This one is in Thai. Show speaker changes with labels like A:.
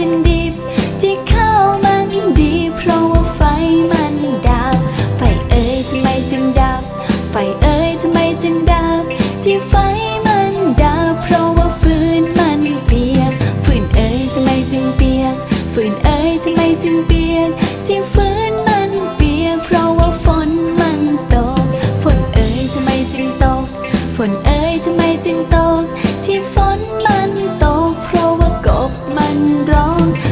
A: ที่ข้ามันดี เพราะว่าไฟมันดับ ไฟเอ่ยทำไมจึงดับ ไฟเอ่ยทำไมจึงดับ ที่ไฟมันดับ เพราะว่าฟืนมันเปียฟืนเอ่ยทำไมจึงเปียฟืนเอ่ยทำไมจึงเปียที่ฟืนมันเปียเพราะว่าฝนมันตก ฝนเอ่ยทำไมจึงตก ฝนเอ่ยทำไมจึงตก ที่ฝนมันตก ร้อง